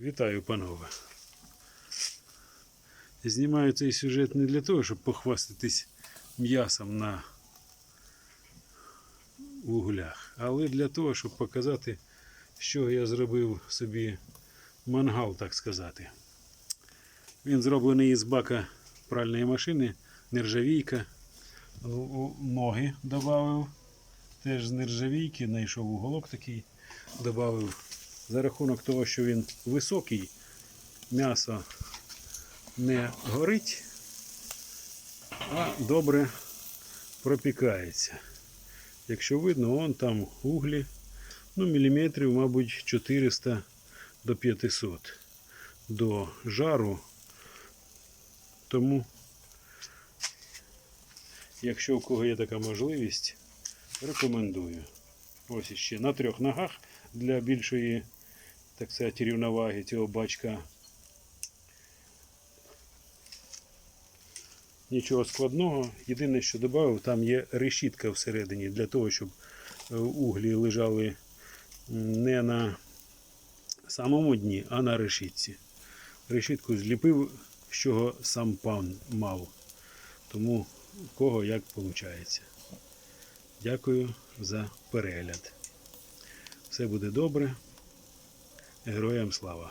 Вітаю, панове. Знімаю цей сюжет не для того, щоб похвастатись м'ясом на вуглях, але для того, щоб показати, що я зробив собі мангал, так сказати. Він зроблений із бака пральної машини, нержавійка. Ну, Ноги додав. Теж з нержавійки, знайшов уголок такий, додав. За рахунок того, що він високий, м'ясо не горить, а добре пропікається. Якщо видно, вон там углі, ну, міліметрів, мабуть, 400 до 500 до жару. Тому, якщо у кого є така можливість, рекомендую. Ось іще на трьох ногах для більшої, так сказати, рівноваги цього бачка. Нічого складного. Єдине, що додав, там є решітка всередині для того, щоб е, углі лежали не на самому дні, а на решітці. Решітку зліпив, з чого сам пан мав. Тому кого як виходить. Дякую за перегляд. Все буде добре. Героям слава!